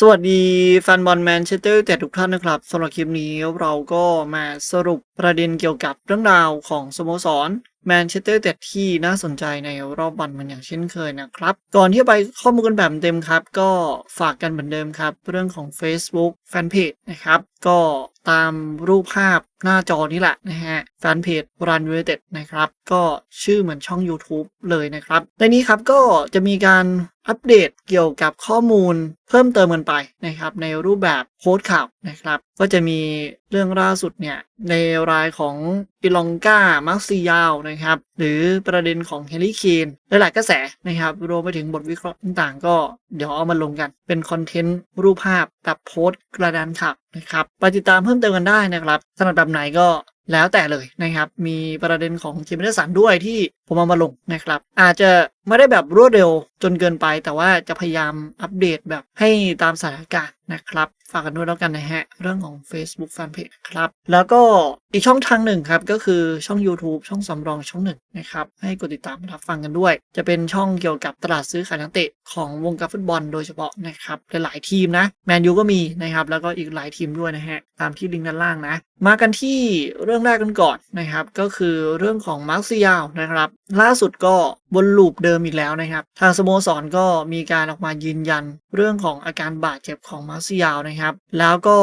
สวัสดีแฟนบอลแมนเชสเตอร์แต่ทุกท่านนะครับสำหรับคลิปนี้เราก็มาสรุปประเด็นเกี่ยวกับเรื่องราวของสโมสร แมนเชสเตอร์แต่ที่น่าสนใจในรอบวันมันอย่างเช่นเคยนะครับ ก่อนที่จะไปข้อมูลกันแบบเต็มครับ ก็ฝากกันเหมือนเดิมครับ เรื่องของ Facebook Fanpage นะครับ ก็ตามรูปภาพหน้าจอนี่แหละนะฮะแฟนเพจ Run United นะครับ ก็ชื่อเหมือนช่อง YouTube เลยนะครับ ในนี้ครับก็จะมีการอัปเดตเกี่ยวกับข้อมูลเพิ่มเติมกันไปนะครับ ในรูปแบบโพสต์ข่าวนะครับ ก็จะมี เรื่องล่าสุดเนี่ย ในรายของอิลองกามาร์ซิยาวนะครับ หรือประเด็นของเฮลิเคนหลายๆกระแสนะครับรวมไปถึงบทวิเคราะห์ต่างๆ ก็เดี๋ยวเอามาลงกัน เป็นคอนเทนต์รูปภาพกับโพสต์กระดานข่าวนะครับไปติดตามเพิ่มเติมกันได้นะครับถนัดแบบไหนก็แล้วแต่เลยนะครับ มีประเด็นของจิมเมอร์สันด้วยที่ผมเอามาลงนะครับ อาจจะไม่ได้แบบรวดเร็วจนเกินไป แต่ว่าจะพยายามอัปเดตแบบให้ตามสถานการณ์ นะครับ ฝากกันด้วยแล้วกันนะฮะ เรื่องของ Facebook Fanpage ครับ แล้วก็อีกช่องทางหนึ่งครับ ก็คือช่อง YouTube ช่องสำรองช่องหนึ่งนะครับ ให้กดติดตามรับฟังกันด้วย จะเป็นช่องเกี่ยวกับตลาดซื้อขายนักเตะของวงการฟุตบอลโดยเฉพาะนะครับ หลายๆทีมนะ แมนยูก็มีนะครับ แล้วก็อีกหลายทีมด้วยนะฮะ ตามที่ลิงก์ด้านล่างนะ มากันที่เรื่องแรกกันก่อนนะครับ ก็คือเรื่องของมาร์คซิยาวนะครับ ล่าสุดก็ บนลูปเดิมอีกแล้วนะครับ ทางสโมสรก็มีการออกมายืนยันเรื่องของอาการบาดเจ็บของมาร์ซิยาวนะครับ แล้วก็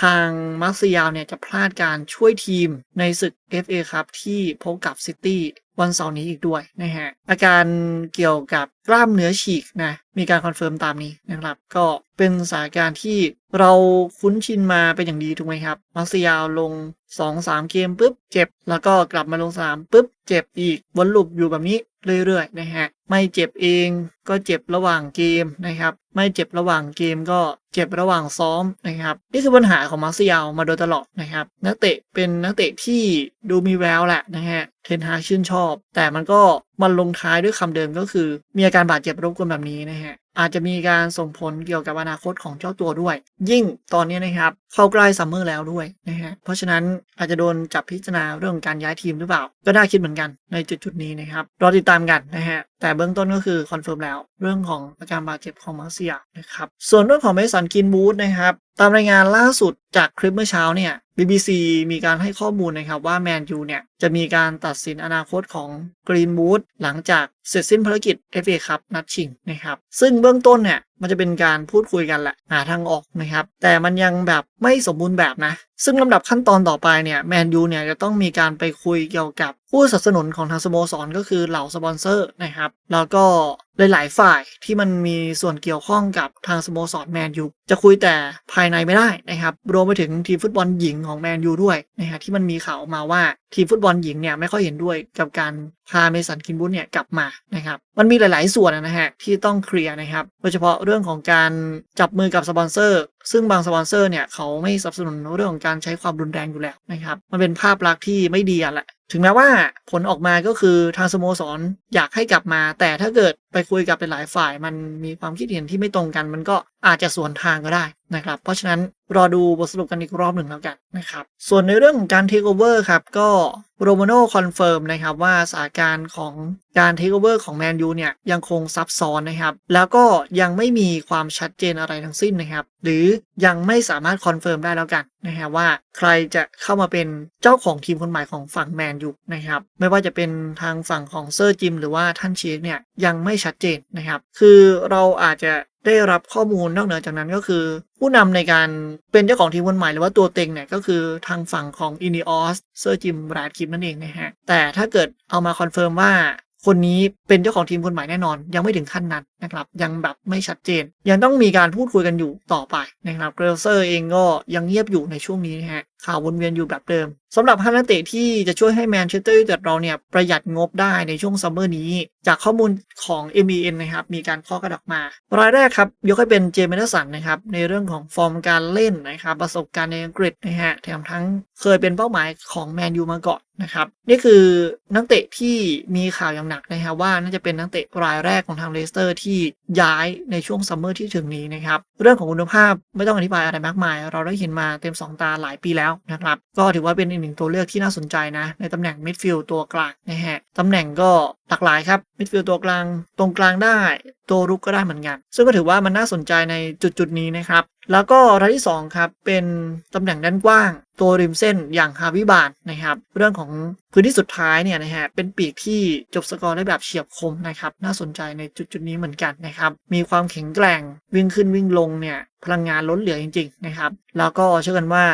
ทางมาร์ซิยาวเนี่ยจะพลาดการช่วยทีมในศึก FA ครับที่พบกับซิตี้วันเสาร์นี้อีกด้วยนะฮะอาการเกี่ยวกับกล้ามเนื้อฉีกนะมีการคอนเฟิร์มตามนี้นะครับ ก็เป็นสถานการณ์ที่เราคุ้นชินมาเป็นอย่างดีถูกไหมครับมาร์คซิยาวลง 2-3 เกมปุ๊บเจ็บ แล้วก็กลับมาลงสนามปุ๊บเจ็บอีกวนลูปอยู่แบบนี้เรื่อยๆนะฮะไม่เจ็บเองก็เจ็บระหว่างเกมนะครับ ไม่เจ็บระหว่างเกมก็เจ็บระหว่างซ้อมนะครับนี่คือปัญหาของมาร์เซียลมาโดยตลอดนะครับ นักเตะเป็นนักเตะที่ดูมีแววแหละนะฮะเทนฮาชื่นชอบ แต่มันก็มันลงท้ายด้วยคำเดิมก็คือ มีอาการบาดเจ็บรบกวนแบบนี้นะฮะอาจจะมีการส่งผลเกี่ยวกับอนาคตของเจ้าตัวด้วย ยิ่งตอนนี้นะครับเข้าใกล้ซัมเมอร์แล้วด้วยนะฮะเพราะฉะนั้นอาจจะโดนจับพิจารณาเรื่องการย้ายทีมหรือเปล่า ก็น่าคิดเหมือนกันในจุดจุดนี้นะครับรอติดตามกันนะฮะ แต่เบื้องต้นก็คือคอนเฟิร์มแล้ว เรื่องของอาการบาดเจ็บของมาร์เซียนะครับ ส่วนเรื่องของเมสันกินบูธนะครับ ตามรายงานล่าสุดจากคลิปเมื่อเช้าเนี่ย BBC มีการให้ข้อมูลนะครับว่าแมนยูเนี่ยจะมีการตัดสินอนาคตของกรีนบูธหลังจากเสร็จสิ้นภารกิจ FA ครับนัดชิงนะครับ ซึ่งเบื้องต้นเนี่ย มันจะเป็นการพูดคุยกันแหละหาทางออกนะครับ แต่มันยังแบบไม่สมบูรณ์แบบนะ ซึ่งลำดับขั้นตอนต่อไปเนี่ยแมนยูเนี่ยจะต้องมีการไปคุยเกี่ยวกับผู้สนับสนุนของทางสโมสรก็คือเหล่าสปอนเซอร์นะครับ แล้วก็หลาย ๆ ฝ่ายที่มันมีส่วนเกี่ยวข้องกับทางสโมสรแมนยูจะคุยแต่ภายในไม่ได้นะครับรวมไปถึงทีมฟุตบอลหญิงของแมนยูด้วยนะฮะที่มันมีข่าวออกมาว่าทีมฟุตบอลหญิงเนี่ยไม่ค่อยเห็นด้วยกับการพาเมสันคินบุตเนี่ยกลับมานะครับมันมีหลาย ๆ ส่วนนะฮะที่ต้องเคลียร์นะครับโดยเฉพาะเรื่องของการจับมือกับสปอนเซอร์ ซึ่งบางสปอนเซอร์เนี่ยเขาไม่สนับสนุนเรื่องของการใช้ความรุนแรงอยู่แล้วนะครับมันเป็นภาพลักษณ์ที่ไม่ดีอะแหละ ถึงแม้ว่าผลออกมาก็คือทางสโมสรอยากให้กลับมา แต่ถ้าเกิดไปคุยกับเป็นหลายฝ่าย มันมีความคิดเห็นที่ไม่ตรงกัน มันก็อาจจะสวนทางก็ได้ นะครับ เพราะฉะนั้นรอดูบทสรุปกันอีกรอบหนึ่งแล้วกันนะครับ ส่วนในเรื่องของการเทคโอเวอร์ครับก็โรมาโน่คอนเฟิร์มนะครับว่าสถานการณ์ของการเทคโอเวอร์ของแมนยูเนี่ยยังคงซับซ้อนนะครับ แล้วก็ยังไม่มีความชัดเจนอะไรทั้งสิ้นนะครับ หรือยังไม่สามารถคอนเฟิร์มได้แล้วกันนะฮะว่าใครจะเข้ามาเป็นเจ้าของทีมคนใหม่ของฝั่งแมนยูนะครับ ไม่ว่าจะเป็นทางฝั่งของเซอร์จิมหรือว่าท่านเชคเนี่ยยังไม่ชัดเจนนะครับ คือเราอาจจะ ได้รับข้อมูลนอกเหนือจากนั้นก็คือ ผู้นำในการเป็นเจ้าของทีมคนใหม่หรือว่าตัวเต็งเนี่ยก็คือทางฝั่งของอินิออสเซอร์จิมแรดคิปนั่นเองนะฮะ แต่ถ้าเกิดเอามาคอนเฟิร์มว่าคนนี้เป็นเจ้าของทีมคนใหม่แน่นอน ยังไม่ถึงขั้นนั้นนะครับ ยังแบบไม่ชัดเจน ยังต้องมีการพูดคุยกันอยู่ต่อไปนะครับเกรลเซอร์เองก็ยังเงียบอยู่ในช่วงนี้นะฮะ ข่าววนเวียนอยู่แบบเดิมสำหรับห้านักเตะที่จะช่วยให้แมนเชสเตอร์ยูไนเต็ดเราเนี่ยประหยัดงบได้ในช่วงซัมเมอร์นี้ จากข้อมูลของ MEN นะครับ มีการข้อกระดักมา รายแรกครับ ยกให้เป็นเจมส์สันนะครับ ในเรื่องของฟอร์มการเล่นนะครับ ประสบการณ์ในอังกฤษนะฮะแถมทั้งเคยเป็นเป้าหมายของแมนยูมาก่อนนะครับนี่คือนักเตะที่มีข่าวอย่างหนักนะฮะว่าน่าจะเป็นนักเตะรายแรกของทางเลสเตอร์ที่ย้ายในช่วงซัมเมอร์ที่ถึงนี้นะครับเรื่องของคุณภาพไม่ต้องอธิบายอะไรมากมาย เราได้เห็นมาเต็มสองตาหลายปีแล้วนะครับ ก็ถือว่าเป็นอีกหนึ่งตัวเลือกที่น่าสนใจนะ ในตำแหน่งมิดฟิลด์ตัวกลางนะฮะตำแหน่งก็หลากหลายครับมิดฟิลด์ตัวกลาง ตรงกลางได้ ตัวรุกก็ได้เหมือนกัน ซึ่งก็ถือว่ามันน่าสนใจในจุดจุดๆนี้นะครับแล้วก็รายที่ 2 ครับ เป็นตำแหน่งด้านกว้าง ตัวริมเส้นอย่างฮาวิบานนะครับ เรื่องของพื้นที่สุดท้ายเนี่ยนะฮะเป็นปีกที่จบสกอร์ได้แบบเฉียบคมนะครับ น่าสนใจในจุดจุดนี้เหมือนกันนะครับ มีความแข็งแกร่งวิ่งขึ้นวิ่งลงเนี่ยพลังงานล้นเหลือจริง ๆ นะครับ แล้วก็เชื่อกันว่า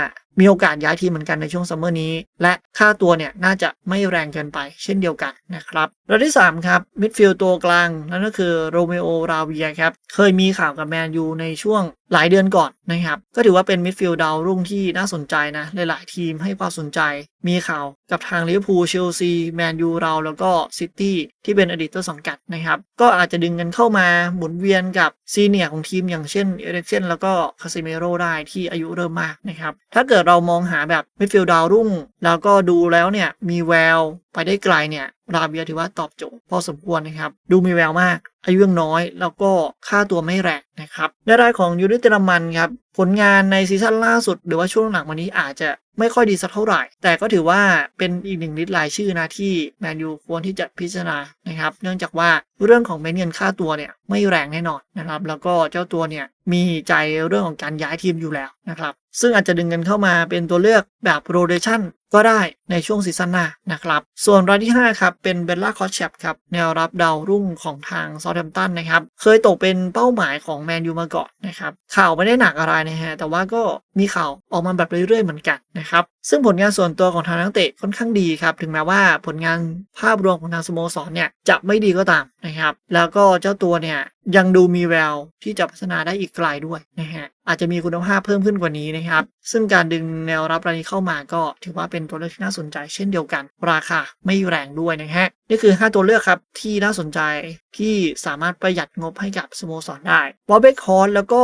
มีโอกาสย้ายทีมเหมือนกันในช่วงซัมเมอร์นี้ และค่าตัวเนี่ยน่าจะไม่แรงเกินไปเช่นเดียวกันนะครับรายที่ 3 ครับมิดฟิลด์ตัวกลางนั่นก็คือโรเมโอราเวียครับเคยมีข่าวกับแมนยูในช่วง หลายเดือนก่อนนะครับ ก็ถือว่าเป็นมิดฟิลด์ดาวรุ่งที่น่าสนใจนะ หลาย ๆ ทีมให้ความสนใจมีข่าวกับทางลิเวอร์พูลเชลซีแมนยูเราแล้วก็ซิตี้ที่เป็นอดีตต้นสังกัดนะครับ ก็อาจจะดึงกันเข้ามาหมุนเวียนกับซีเนียร์ของทีมอย่างเช่นเอเรกเซนแล้วก็คาซิเมโรได้ที่อายุเริ่มมากนะครับ ถ้าเกิดเรามองหาแบบมิดฟิลด์ดาวรุ่ง แล้วก็ดูแล้วเนี่ยมีแววไปได้ไกลเนี่ย ราเบียถือว่าตอบโจทย์พอสมควรนะครับ ดูมีแววมาก อายุยังน้อย แล้วก็ค่าตัวไม่แรงนะครับในรายของยูริเตอรมันครับผลงานในซีซั่นล่าสุด หรือว่าช่วงหลังวันนี้อาจจะไม่ค่อยดีสักเท่าไหร่ แต่ก็ถือว่าเป็นอีกหนึ่งลิสต์รายชื่อนะที่แมนยูควรที่จะพิจารณานะครับ เนื่องจากว่าเรื่องของเม็ดเงินค่าตัวเนี่ยไม่แรงแน่นอนนะครับ แล้วก็เจ้าตัวเนี่ยมีใจเรื่องของการย้ายทีมอยู่แล้วนะครับ ซึ่งอาจจะดึงกันเข้ามาเป็นตัวเลือกแบบโรเ t ชั o นก็ได้ในช่วงซีซั่นหน้านะครับ ส่วนรายที่ 5 ครับ เป็นเบลล่าคอชแชปครับ แนวรับดาวรุ่งของทางซา u แ h มตันนะครับ เคยตกเป็นเป้าหมายของแมนยูมาก่อนนะครับ ข่าวไม่ได้หนักอะไรนะฮะแต่ว่าก็มีข่าวออกมาแบบเรื่อยๆเหมือนกันนะครับซึ่งผลงานส่วนตัวของทางนักเตะค่อนข้างดีครับถึงแม้ว่าผลงานภาพรวมของทางสโมสรเนี่ยจะไม่ดีก็ตามนะครับแล้วก็เจ้าตัวเนี่ยยังดูมีแววที่จะพัฒนาได้อีกไกลด้วยนะฮะอาจจะมีคุณภาพเพิ่มขึ้นกว่านี้นะครับซึ่งการดึงแนวรับรายนี้เข้ามาก็ถือว่าเป็นตัวเลือกที่น่าสนใจเช่นเดียวกัน ราคาไม่แรงด้วยนะฮะนี่คือ 5 ตัวเลือกครับที่น่าสนใจที่สามารถประหยัดงบให้กับสโมสรได้วอเบคคอนแล้วก็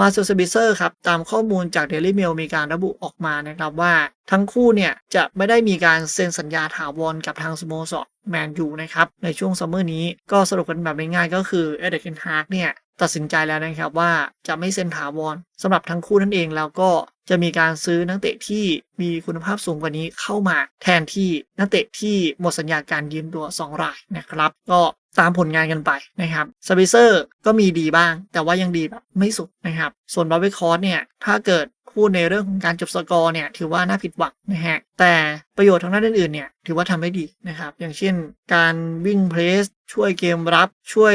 มาเซลซบิเซอร์ครับตามข้อมูลจาก Daily Mail มีการระบุออกมานะครับว่า ทั้งคู่เนี่ยจะไม่ได้มีการเซ็นสัญญาถาวรกับทางสโมสรแมนยูนะครับในช่วงซัมเมอร์นี้ก็สรุปกันแบบง่ายๆก็คือเอเดนฮาร์กเนี่ยตัดสินใจแล้วนะครับว่าจะไม่เซ็นถาวรสำหรับทั้งคู่นั่นเองแล้วก็จะมีการซื้อนักเตะที่มีคุณภาพสูงกว่านี้เข้ามาแทนที่นักเตะที่หมดสัญญาการยืมตัว 2 รายนะครับ ก็ ตามผลงานกันไปนะครับสปิเซอร์ก็มีดีบ้าง แต่ว่ายังดีแบบไม่สุดนะครับ ส่วนบาร์เบคอร์เนี่ย ถ้าเกิดพูดในเรื่องของการจบสกอร์เนี่ย ถือว่าน่าผิดหวังนะฮะ แต่ประโยชน์ทางด้านอื่นๆเนี่ย ถือว่าทำได้ดีนะครับ อย่างเช่น การวิ่งเพรส ช่วยเกมรับช่วย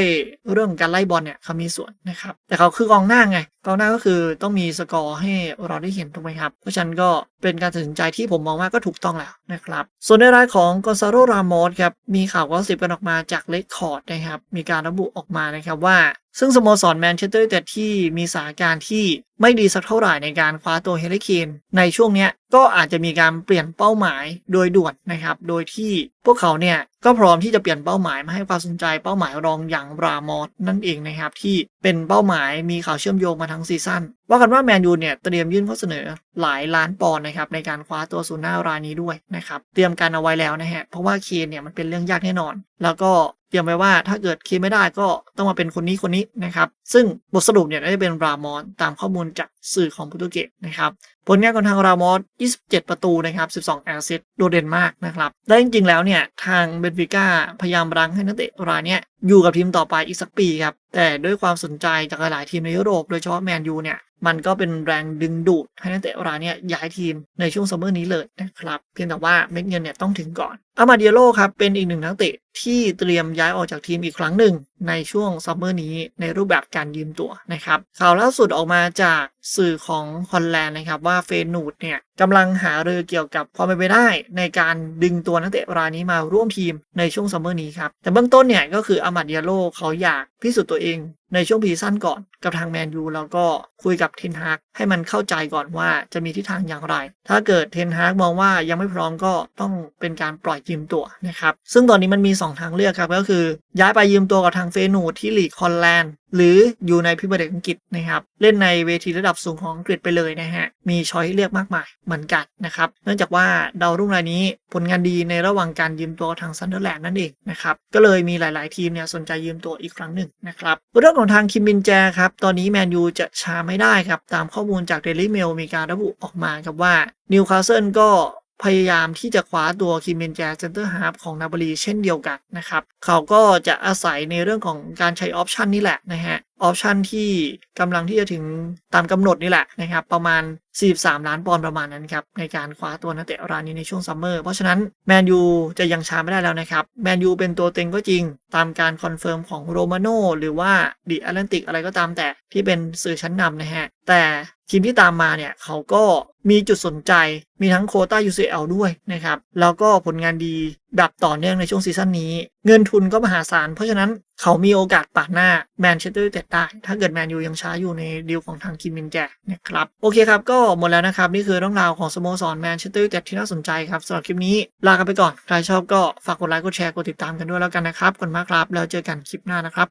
เรื่องการไล่บอลเนี่ยเขามีส่วนนะครับ แต่เขาคือกองหน้าไงกองหน้าก็คือต้องมีสกอร์ให้เราได้เห็นถูกไหมครับ เพราะฉะนั้นก็เป็นการตัดสินใจที่ผมมองว่าก็ถูกต้องแล้วนะครับ ส่วนในรายของกอนซาโรรามอสครับมีข่าวก็สิบกันออกมาจากเลคคอร์ดนะครับ มีการระบุออกมานะครับว่า ซึ่งสโมสรแมนเชสเตอร์ยูไนเต็ดที่มีสถานการณ์ที่ไม่ดีสักเท่าไหร่ในการคว้าตัวเฮลิเคนในช่วงเนี้ยก็อาจจะมีการเปลี่ยนเป้าหมายโดยด่วนนะครับ โดยที่พวกเขาเนี่ย ก็พร้อมที่จะเปลี่ยนเป้าหมายมาให้ความสนใจเป้าหมายรองอย่างรามอสนั่นเองนะครับที่เป็นเป้าหมายมีข่าวเชื่อมโยงมาทั้งซีซั่นว่ากันว่าแมนยูเนี่ยเตรียมยื่นข้อเสนอหลายล้านปอนด์นะครับในการคว้าตัวซูน่ารายนี้ด้วยนะครับเตรียมการเอาไว้แล้วนะฮะเพราะว่าเคนเนี่ยมันเป็นเรื่องยากแน่นอน แล้วก็เตรียมไว้ว่าถ้าเกิดเคนไม่ได้ก็ต้องมาเป็นคนนี้คนนี้นะครับซึ่งบทสรุปเนี่ยก็จะเป็นรามอสตามข้อมูลจาก สื่อของโปรตุเกสนะครับผลงานของทางรามอส27 ประตูนะครับ12 แอสซิสต์โดดเด่นมากนะครับและจริงๆแล้วเนี่ยทางเบนฟิก้าพยายามรั้งให้นักเตะรายเนี้ยอยู่กับทีมต่อไปอีกสักปีครับแต่ด้วยความสนใจจากหลายทีมในยุโรปโดยเฉพาะแมนยูเนี่ยมันก็เป็นแรงดึงดูดให้นักเตะรายเนี้ยย้ายทีมในช่วงซัมเมอร์นี้เลยนะครับเพียงแต่ว่าเม็ดเงินเนี่ยต้องถึงก่อนอามาเดียโลครับเป็นอีกหนึ่งนักเตะที่เตรียมย้ายออกจากทีมอีกครั้งหนึ่งในช่วงซัมเมอร์นี้ในรูปแบบการยืมตัวนะครับข่าวล่าสุดออกมาจากสื่อของฮอลแลนด์นะครับว่าเฟนูดเนี่ย กำลังหารือเกี่ยวกับความเป็นไปได้ในการดึงตัวนักเตะรายนี้มาร่วมทีมในช่วงซัมเมอร์นี้ครับ แต่เบื้องต้นเนี่ยก็คืออามาเดียโลเขาอยากพิสูจน์ตัวเองในช่วงพีซั่นก่อนกับทางแมนยูแล้วก็คุยกับเทนฮากให้มันเข้าใจก่อนว่าจะมีทิศทางอย่างไร ถ้าเกิดเทนฮากมองว่ายังไม่พร้อมก็ต้องเป็นการปล่อยยืมตัวนะครับ ซึ่งตอนนี้มันมี 2 ทางเลือกครับก็คือ ย้ายไปยืมตัวกับทางเฟนูที่ลีกฮอลแลนด์หรืออยู่ในพิมยร์ลีกอังกฤษนะครับ เล่นในเวทีระดับสูงของอังกฤษไปเลยนะฮะ มีช้อยให้เลือกมากมายเหมือนกันนะครับ เนื่องจากว่าดาวรุ่งรายนี้ผลงานดีในระหว่างการยืมตัวทางซันเดอร์แลนด์นั่นเองนะครับ ก็เลยมีหลาย ๆ ทีมเนี่ยสนใจยืมตัวอีกครั้งหนึ่งนะครับ เรื่องของทางคิมมินแจครับ ตอนนี้แมนยูจะช้าไม่ได้ครับ ตามข้อมูลจากเดลี่เมลมีการระบุออกมาครับว่านิวคาสเซิลก็พยายามที่จะคว้าตัวคิมเบนแจเซนเตอร์ฮาร์ฟของนาบรีเช่นเดียวกันนะครับ เขาก็จะอาศัยในเรื่องของการใช้ออปชันนี่แหละนะฮะออปชันที่กำลังที่จะถึงตามกำหนดนี่แหละนะครับ ประมาณ 43 ล้านปอนด์ประมาณนั้นครับ ในการคว้าตัวนักเตะรายนี้ในช่วงซัมเมอร์เพราะฉะนั้นแมนยูจะยังช้าไม่ได้แล้วนะครับ แมนยูเป็นตัวเต็งก็จริง ตามการคอนเฟิร์มของโรมาโนหรือว่าดีแอตแลนติกอะไรก็ตามแต่ที่เป็นสื่อชั้นนำนะฮะ แต่ทีมที่ตามมาเนี่ยเขาก็มีจุดสนใจมีทั้งโคต้า UCL ด้วยนะครับ แล้วก็ผลงานดี แบบต่อเนื่องในช่วงซีซั่นนี้ เงินทุนก็มหาศาล เพราะฉะนั้นเขามีโอกาสปาดหน้าแมนเชสเตอร์ยูไนเต็ดได้ ถ้าเกิดแมนยูยังช้าอยู่ในดีลของทางคิมมินแจนะครับ โอเคครับ ก็หมดแล้วนะครับ นี่คือเรื่องราวของสโมสรแมนเชสเตอร์ยูไนเต็ดที่น่าสนใจครับสำหรับคลิปนี้ลากันไปก่อน ใครชอบก็ฝากกดไลค์กดแชร์กดติดตามกันด้วยแล้วกันนะครับขอบคุณมากครับแล้วเจอกันคลิปหน้านะครับ